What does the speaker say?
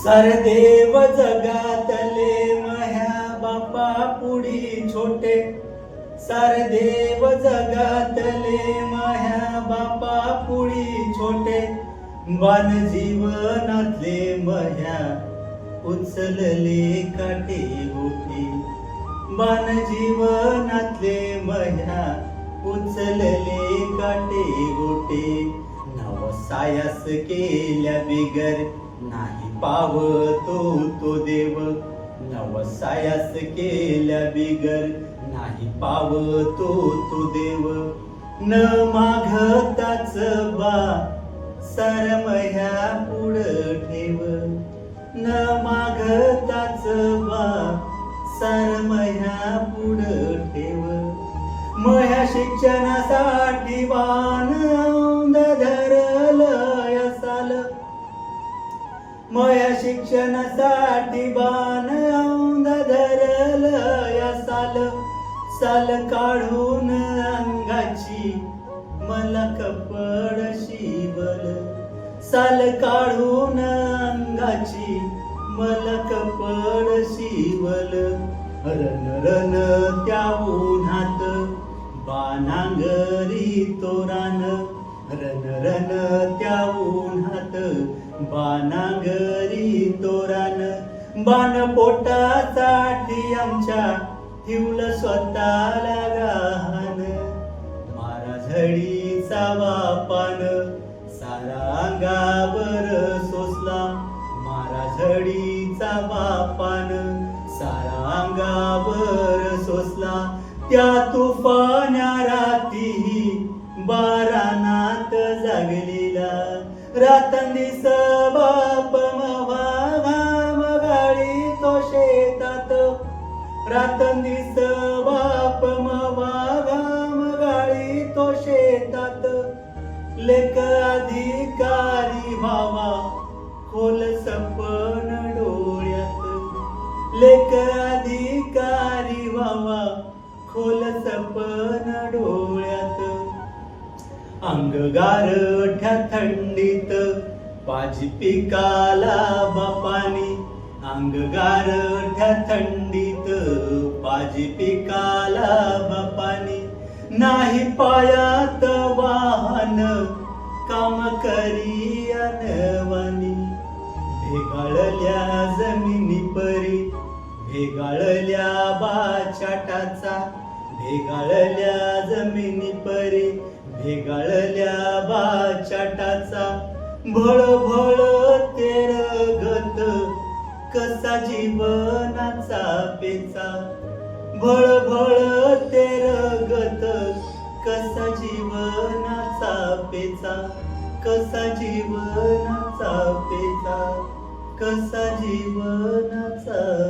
सरदेव जगातले मह्या बापा पुढी छोटे. सरदेव जगातले मह्या बापा पुढी छोटे. बाण जीवनातले मह्या उचलले काटे गोटी बन जीवनातले मह्या उचलले काटे गोटे नव सायास केल्या बिगर नाही पावतो तो देव. नवसायास केल्या बिगर. नाही पावतो तो देव. न मागताच बा सरमह्या पुढ ठेव. न मागताच बा सरमह्या पुढ ठेव. मह्या शिक्षणासाठी बा शिक्षणासाठी बाण औंद धरल या साल साल काढून अंगाची मला कपड शिवल साल काढून अंगाची मला कपड शिवल रन रन त्या उन्हात बानांगरी तोरान रन रन त्या उन्हात बानांगरी बाण पोटासाठी आमच्या ठेवलं स्वतःला गाहान मारा झडीचा वापान सारा अंगावर सोसला. मारा झडीचा बापान सारा अंगावर सोसला. त्या तुफान्या रातीही बारानात जागलेला. रातंदिस रातंदिस बाप मवा घाम गाडी तो शेतात. लेक अधिकारी व्हावा खोल संपण डोळ्यात. लेक अधिकारी व्हावा खोल संपण डोळ्यात. अंगगारठ्या थंडीत पाजी पिकाला बापानी अंगगारठ्या थंडीत पाजी पिकाला बापानी. नाही पायात वाहन काम करी अनवानी. भेगाळल्या जमिनी परी भेगाळल्या बाचाटाचा. भेगाळल्या जमिनी परी भेगाळल्या बाचाटाचा. भळ भळ कसा जीवनाचा पेचा? भळ भळ तेर रगत कसा जीवनाचा पेचा? कसा जीवनाचा पेचा? कसा जीवनाचा